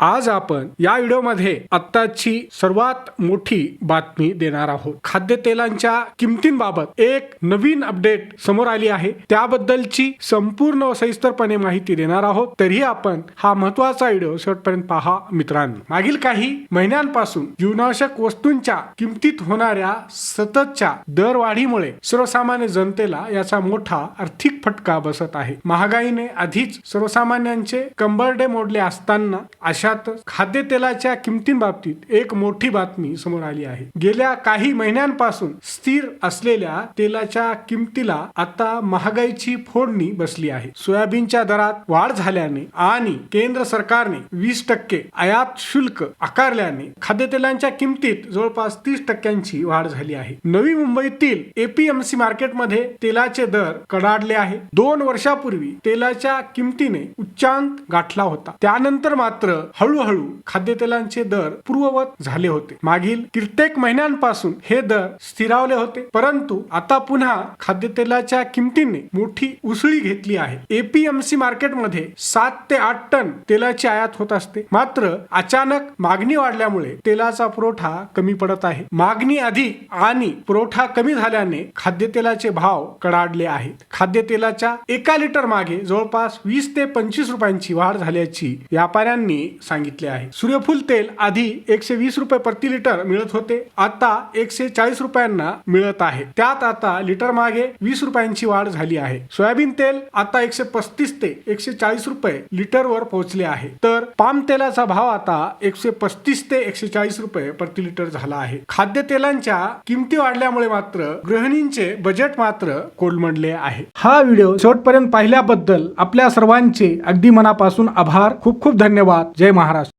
आज आपण या व्हिडिओमध्ये आत्ताची सर्वात मोठी बातमी देणार आहोत. खाद्यतेलांच्या किमतींबाबत एक नवीन अपडेट समोर आली आहे. त्याबद्दलची संपूर्ण सविस्तरपणे माहिती देणार आहोत. तरीही आपण हा महत्त्वाचा व्हिडिओ शेवटपर्यंत पहा मित्रांनो. मागील काही महिन्यांपासून जीवनावश्यक वस्तूंच्या किमतीत होणाऱ्या सततच्या दरवाढीमुळे सर्वसामान्य जनतेला याचा मोठा आर्थिक फटका बसत आहे. महागाईने आधीच सर्वसामान्यांचे कंबरडे मोडले असताना अशातच खाद्यतेलाच्या किमतींबाबतीत एक मोठी बातमी समोर आली आहे. गेल्या काही महिन्यांपासून स्थिर असलेल्या तेलाच्या किमतीला आता महागाईची फोडणी बसली आहे. सोयाबीनच्या दरात वाढ झाल्याने आणि केंद्र सरकारने वीस टक्के आयात शुल्क आकारल्याने खाद्यतेलांच्या किमतीत जवळपास तीस टक्क्यांची वाढ झाली आहे. नवी मुंबईतील एपीएमसी मार्केटमध्ये तेलाचे दर कडाडले आहे. दोन वर्षापूर्वी तेलाच्या किमतीने उच्चांक गाठला होता. त्यानंतर मात्र हळूहळू खाद्यतेलांचे दर पूर्ववत झाले होते. मागील कित्येक महिन्यांपासून हे दर स्थिरावले होते. परंतु आता पुन्हा खाद्यतेलाच्या किमतीने मोठी उसळी घेतली आहे. एपीएमसी मार्केटमध्ये सात ते आठ टन तेलाची आयात होत असते. मात्र अचानक मागणी वाढल्यामुळे तेलाचा पुरवठा कमी पडत आहे. मागणी अधिक आणि पुरवठा कमी झाल्याने खाद्यतेलाचे भाव कडाडले आहेत. खाद्यतेलाच्या एका लिटर मागे जवळपास वीस ते पंचवीस रुपयांची वाढ झाल्याची व्यापाऱ्यांनी सांगितले आहे. सूर्यफूल तेल आधी एकशे वीस रुपये प्रति लिटर मिळत होते. आता एकशे चाळीस रुपयांना मिळत आहे. त्यात आता लिटर मागे वीस रुपयांची वाढ झाली आहे. सोयाबीन तेल आता एकशे पस्तीस ते एकशे चाळीस रुपये लिटर वर पोहोचले आहे. तर पाम तेलाचा भाव आता एकशे पस्तीस ते एकशे चाळीस रुपये प्रति लिटर झाला आहे. खाद्यतेलांच्या किमती वाढल्यामुळे मात्र गृहिणींचे बजेट मात्र कोलमडले आहे. हा व्हिडिओ शेवटपर्यंत पाहिल्याबद्दल आपल्या सर्वांचे अगदी मनापासून आभार. खूप खूप धन्यवाद. जय महाराष्ट्र